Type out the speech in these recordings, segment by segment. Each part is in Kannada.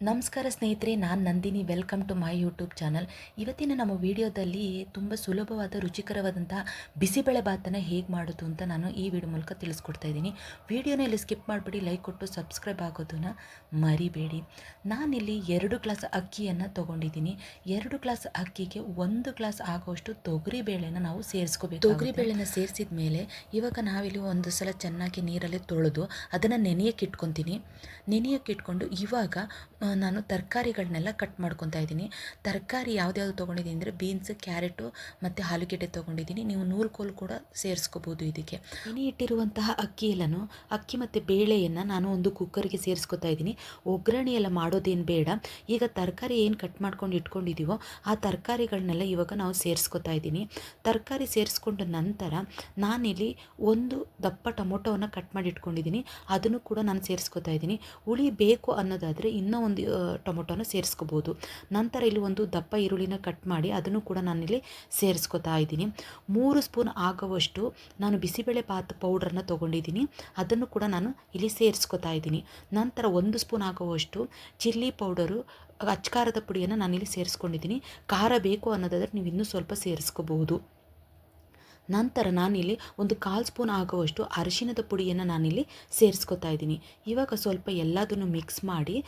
ನಮಸ್ಕಾರ ಸ್ನೇಹಿತರೆ, ನಾನು Nandini. Welcome to my YouTube channel ಇವತ್ತಿನ ನಮ್ಮ ವಿಡಿಯೋದಲ್ಲಿ ತುಂಬ ಸುಲಭವಾದ, ರುಚಿಕರವಾದಂಥ ಬಿಸಿಬೇಳೆ ಭಾತನ್ನು ಹೇಗೆ ಮಾಡೋದು ಅಂತ ನಾನು ಈ ವಿಡಿಯೋ ಮೂಲಕ ತಿಳಿಸ್ಕೊಡ್ತಾ ಇದ್ದೀನಿ. ವಿಡಿಯೋನ ಇಲ್ಲಿ ಸ್ಕಿಪ್ ಮಾಡಿಬಿಡಿ, ಲೈಕ್ ಕೊಟ್ಟು ಸಬ್ಸ್ಕ್ರೈಬ್ ಆಗೋದನ್ನು ಮರಿಬೇಡಿ. ನಾನಿಲ್ಲಿ ಎರಡು ಗ್ಲಾಸ್ ಅಕ್ಕಿಯನ್ನು ತೊಗೊಂಡಿದ್ದೀನಿ. ಎರಡು ಗ್ಲಾಸ್ ಅಕ್ಕಿಗೆ ಒಂದು ಗ್ಲಾಸ್ ಆಗುವಷ್ಟು ತೊಗರಿ ಬೇಳೆನ ನಾವು ಸೇರಿಸ್ಕೋಬೇಕು ತೊಗರಿ ಬೇಳೆನ ಸೇರಿಸಿದ ಮೇಲೆ ಇವಾಗ ನಾವಿಲ್ಲಿ ಒಂದು ಸಲ ಚೆನ್ನಾಗಿ ನೀರಲ್ಲಿ ತೊಳೆದು ಅದನ್ನು ನೆನೆಯಕ್ಕೆ ಇಟ್ಕೊತೀನಿ. ನೆನೆಯಕ್ಕೆ ಇಟ್ಕೊಂಡು ಇವಾಗ ನಾನು ತರಕಾರಿಗಳನ್ನೆಲ್ಲ ಕಟ್ ಮಾಡ್ಕೊತಾ ಇದ್ದೀನಿ. ತರಕಾರಿ ಯಾವ್ದ್ಯಾವ್ದು ತೊಗೊಂಡಿದ್ದೀನಿ ಅಂದರೆ ಬೀನ್ಸ್, ಕ್ಯಾರೆಟು ಮತ್ತು ಆಲೂಗೆಡ್ಡೆ ತೊಗೊಂಡಿದ್ದೀನಿ. ನೀವು ನೂಲ್ಕೋಲು ಕೂಡ ಸೇರಿಸ್ಕೋಬೋದು ಇದಕ್ಕೆ. ನೆನೆ ಇಟ್ಟಿರುವಂತಹ ಅಕ್ಕಿ ಎಲ್ಲನೂ, ಅಕ್ಕಿ ಮತ್ತು ಬೇಳೆಯನ್ನು ನಾನು ಒಂದು ಕುಕ್ಕರ್ಗೆ ಸೇರಿಸ್ಕೊತಾ ಇದ್ದೀನಿ. ಒಗ್ಗರಣೆ ಎಲ್ಲ ಮಾಡೋದೇನು ಬೇಡ. ಈಗ ತರಕಾರಿ ಏನು ಕಟ್ ಮಾಡ್ಕೊಂಡು ಇಟ್ಕೊಂಡಿದ್ದೀವೋ ಆ ತರಕಾರಿಗಳನ್ನೆಲ್ಲ ಇವಾಗ ನಾವು ಸೇರಿಸ್ಕೊತಾ ಇದ್ದೀನಿ. ತರಕಾರಿ ಸೇರಿಸ್ಕೊಂಡ ನಂತರ ನಾನಿಲ್ಲಿ ಒಂದು ದಪ್ಪ ಟೊಮೊಟೊವನ್ನು ಕಟ್ ಮಾಡಿ ಇಟ್ಕೊಂಡಿದ್ದೀನಿ. ಅದನ್ನು ಕೂಡ ನಾನು ಸೇರಿಸ್ಕೊತಾ ಇದ್ದೀನಿ. ಹುಳಿ ಬೇಕು ಅನ್ನೋದಾದರೆ ಇನ್ನೂ ಒಂದು ಆ, ಟೊಮೊಟೊನ ಸೇರಿಸ್ಕೋಬೋದು. ನಂತರ ಇಲ್ಲಿ ಒಂದು ದಪ್ಪ ಈರುಳ್ಳಿನ ಕಟ್ ಮಾಡಿ ಅದನ್ನು ಕೂಡ ನಾನಿಲ್ಲಿ ಸೇರಿಸ್ಕೊತಾ ಇದ್ದೀನಿ. ಮೂರು ಸ್ಪೂನ್ ಆಗುವಷ್ಟು ನಾನು ಬಿಸಿಬೇಳೆ ಭಾತ್ ಪೌಡ್ರನ್ನ ತೊಗೊಂಡಿದ್ದೀನಿ. ಅದನ್ನು ಕೂಡ ನಾನು ಇಲ್ಲಿ ಸೇರಿಸ್ಕೊತಾ ಇದ್ದೀನಿ. ನಂತರ ಒಂದು ಸ್ಪೂನ್ ಆಗುವಷ್ಟು ಚಿಲ್ಲಿ ಪೌಡರು ಅಚ್ಕಾರದ ಪುಡಿಯನ್ನು ನಾನಿಲ್ಲಿ ಸೇರಿಸ್ಕೊಂಡಿದ್ದೀನಿ. ಖಾರ ಬೇಕು ಅನ್ನೋದಾದರೆ ನೀವು ಇನ್ನೂ ಸ್ವಲ್ಪ ಸೇರಿಸ್ಕೋಬಹುದು ನಂತರ ನಾನಿಲ್ಲಿ ಒಂದು ಕಾಲು ಸ್ಪೂನ್ ಆಗುವಷ್ಟು ಅರಿಶಿನದ ಪುಡಿಯನ್ನು ನಾನಿಲ್ಲಿ ಸೇರಿಸ್ಕೊತಾ ಇದ್ದೀನಿ. ಇವಾಗ ಸ್ವಲ್ಪ ಎಲ್ಲದನ್ನು ಮಿಕ್ಸ್ ಮಾಡಿ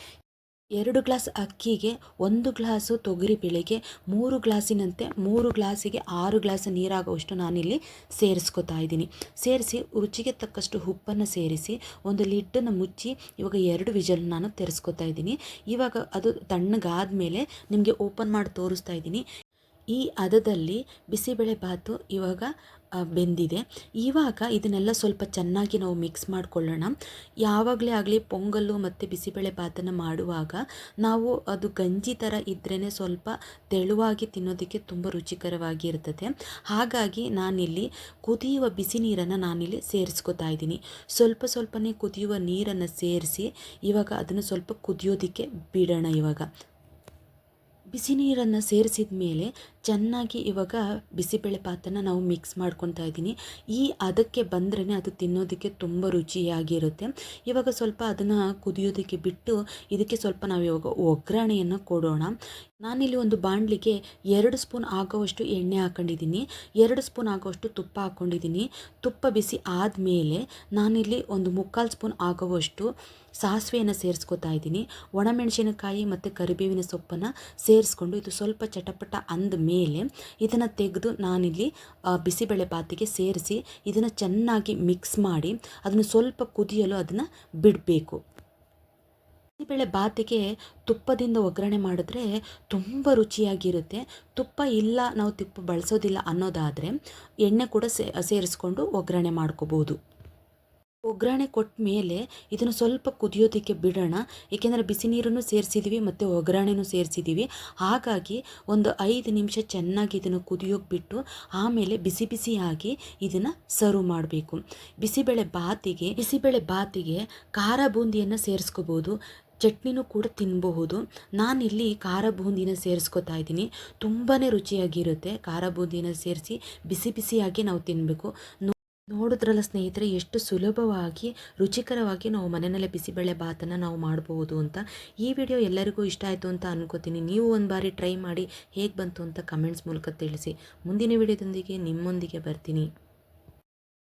ಎರಡು ಗ್ಲಾಸ್ ಅಕ್ಕಿಗೆ ಒಂದು ಗ್ಲಾಸು ತೊಗರಿ ಬೆಳೆಗೆ ಮೂರು ಗ್ಲಾಸಿನಂತೆ ಮೂರು ಗ್ಲಾಸಿಗೆ ಆರು ಗ್ಲಾಸ್ ನೀರಾಗುವಷ್ಟು ನಾನಿಲ್ಲಿ ಸೇರಿಸ್ಕೊತಾ ಇದ್ದೀನಿ. ಸೇರಿಸಿ ರುಚಿಗೆ ತಕ್ಕಷ್ಟು ಉಪ್ಪನ್ನು ಸೇರಿಸಿ ಒಂದು ಲಿಡ್ಡನ್ನು ಮುಚ್ಚಿ ಇವಾಗ ಎರಡು ವಿಜಲ್ ನಾನು ತೆರೆಸ್ಕೊತಾ ಇದ್ದೀನಿ. ಇವಾಗ ಅದು ತಣ್ಣಗಾದ ಮೇಲೆ ನಿಮಗೆ ಓಪನ್ ಮಾಡಿ ತೋರಿಸ್ತಾ ಇದ್ದೀನಿ. ಈ ಹದದಲ್ಲಿ ಬಿಸಿಬೇಳೆ ಭಾತು ಇವಾಗ ಬೆಂದಿದೆ. ಇವಾಗ ಇದನ್ನೆಲ್ಲ ಸ್ವಲ್ಪ ಚೆನ್ನಾಗಿ ನಾವು ಮಿಕ್ಸ್ ಮಾಡಿಕೊಳ್ಳೋಣ. ಯಾವಾಗಲೇ ಆಗಲಿ ಪೊಂಗಲ್ಲು ಮತ್ತು ಬಿಸಿಬೇಳೆ ಭಾತನ್ನು ಮಾಡುವಾಗ ನಾವು ಅದು ಗಂಜಿ ಥರ ಇದ್ರೇ ಸ್ವಲ್ಪ ತೆಳುವಾಗಿ ತಿನ್ನೋದಕ್ಕೆ ತುಂಬ ರುಚಿಕರವಾಗಿ ಇರ್ತದೆ. ಹಾಗಾಗಿ ನಾನಿಲ್ಲಿ ಕುದಿಯುವ ಬಿಸಿ ನೀರನ್ನು ನಾನಿಲ್ಲಿ ಸೇರಿಸ್ಕೊತಾ ಇದ್ದೀನಿ. ಸ್ವಲ್ಪ ಸ್ವಲ್ಪನೇ ಕುದಿಯುವ ನೀರನ್ನು ಸೇರಿಸಿ ಇವಾಗ ಅದನ್ನು ಸ್ವಲ್ಪ ಕುದಿಯೋದಕ್ಕೆ ಬಿಡೋಣ ಇವಾಗ. ಬಿಸಿ ನೀರನ್ನು ಸೇರಿಸಿದ ಮೇಲೆ ಚೆನ್ನಾಗಿ ಇವಾಗ ಬಿಸಿಬೇಳೆ ಪಾತನ್ನ ನಾವು ಮಿಕ್ಸ್ ಮಾಡ್ಕೊತಾ ಇದ್ದೀನಿ. ಈ ಅದಕ್ಕೆ ಬಂದ್ರೇ ಅದು ತಿನ್ನೋದಕ್ಕೆ ತುಂಬ ರುಚಿಯಾಗಿರುತ್ತೆ. ಇವಾಗ ಸ್ವಲ್ಪ ಅದನ್ನು ಕುದಿಯೋದಕ್ಕೆ ಬಿಟ್ಟು ಇದಕ್ಕೆ ಸ್ವಲ್ಪ ನಾವು ಇವಾಗ ಒಗ್ಗರಣೆಯನ್ನು ಕೊಡೋಣ. ನಾನಿಲ್ಲಿ ಒಂದು ಬಾಣಲಿಗೆ ಎರಡು ಸ್ಪೂನ್ ಆಗೋವಷ್ಟು ಎಣ್ಣೆ ಹಾಕೊಂಡಿದ್ದೀನಿ. ಎರಡು ಸ್ಪೂನ್ ಆಗೋವಷ್ಟು ತುಪ್ಪ ಹಾಕ್ಕೊಂಡಿದ್ದೀನಿ ತುಪ್ಪ ಬಿಸಿ ಆದಮೇಲೆ ನಾನಿಲ್ಲಿ ಒಂದು ಮುಕ್ಕಾಲು ಸ್ಪೂನ್ ಆಗೋವಷ್ಟು ಸಾಸಿವೆಯನ್ನು ಸೇರಿಸ್ಕೊತಾ ಇದ್ದೀನಿ. ಒಣಮೆಣಸಿನಕಾಯಿ ಮತ್ತು ಕರಿಬೇವಿನ ಸೊಪ್ಪನ್ನು ಸೇರಿಸ್ಕೊಂಡು ಇದು ಸ್ವಲ್ಪ ಚಟಪಟ ಅಂದ ಇದನ್ನು ತೆಗೆದು ನಾನಿಲ್ಲಿ ಬಿಸಿಬೇಳೆ ಬಾತಿಗೆ ಸೇರಿಸಿ ಇದನ್ನು ಚೆನ್ನಾಗಿ ಮಿಕ್ಸ್ ಮಾಡಿ ಅದನ್ನು ಸ್ವಲ್ಪ ಕುದಿಯಲು ಅದನ್ನು ಬಿಡಬೇಕು. ಬಿಸಿಬೇಳೆ ಬಾತಿಗೆ ತುಪ್ಪದಿಂದ ಒಗ್ಗರಣೆ ಮಾಡಿದ್ರೆ ತುಂಬ ರುಚಿಯಾಗಿರುತ್ತೆ. ತುಪ್ಪ ಇಲ್ಲ ನಾವು ತುಪ್ಪ ಬಳಸೋದಿಲ್ಲ ಅನ್ನೋದಾದರೆ ಎಣ್ಣೆ ಕೂಡ ಸೇರಿಸ್ಕೊಂಡು ಒಗ್ಗರಣೆ ಮಾಡ್ಕೋಬೋದು. ಒಗ್ಗರಣೆ ಕೊಟ್ಟ ಮೇಲೆ ಇದನ್ನು ಸ್ವಲ್ಪ ಕುದಿಯೋದಕ್ಕೆ ಬಿಡೋಣ. ಏಕೆಂದರೆ ಬಿಸಿ ನೀರನ್ನು ಸೇರಿಸಿದ್ದೀವಿ ಮತ್ತು ಒಗ್ಗರಣೆನೂ ಸೇರಿಸಿದ್ದೀವಿ. ಹಾಗಾಗಿ ಒಂದು ಐದು ನಿಮಿಷ ಚೆನ್ನಾಗಿ ಇದನ್ನು ಕುದಿಯೋಕೆ ಬಿಟ್ಟು ಆಮೇಲೆ ಬಿಸಿ ಬಿಸಿಯಾಗಿ ಇದನ್ನು ಸರ್ವ್ ಮಾಡಬೇಕು. ಬಿಸಿಬೇಳೆ ಬಾತಿಗೆ ಬಿಸಿಬೇಳೆ ಬಾತಿಗೆ ಖಾರ ಬೂಂದಿಯನ್ನು ಸೇರಿಸ್ಕೋಬೋದು. ಚಟ್ನಿನೂ ಕೂಡ ತಿನ್ನಬಹುದು ನಾನಿಲ್ಲಿ ಖಾರ ಬೂಂದಿನ ಸೇರಿಸ್ಕೊತಾ ಇದ್ದೀನಿ. ತುಂಬಾ ರುಚಿಯಾಗಿರುತ್ತೆ ಖಾರ ಬೂಂದಿನ ಸೇರಿಸಿ ಬಿಸಿ ಬಿಸಿಯಾಗಿ ನಾವು ತಿನ್ನಬೇಕು ನೋಡಿದ್ರಲ್ಲ ಸ್ನೇಹಿತರೆ, ಎಷ್ಟು ಸುಲಭವಾಗಿ, ರುಚಿಕರವಾಗಿ ನಾವು ಮನೆಯಲ್ಲೇ ಬಿಸಿಬೇಳೆ ಭಾತನ್ನು ನಾವು ಮಾಡಬಹುದು ಅಂತ. ಈ ವಿಡಿಯೋ ಎಲ್ಲರಿಗೂ ಇಷ್ಟ ಆಯಿತು ಅಂತ ಅನ್ಕೋತೀನಿ. ನೀವು ಒಂದು ಬಾರಿ ಟ್ರೈ ಮಾಡಿ ಹೇಗೆ ಬಂತು ಅಂತ ಕಮೆಂಟ್ಸ್ ಮೂಲಕ ತಿಳಿಸಿ. ಮುಂದಿನ ವಿಡಿಯೋದೊಂದಿಗೆ ನಿಮ್ಮೊಂದಿಗೆ ಬರ್ತೀನಿ.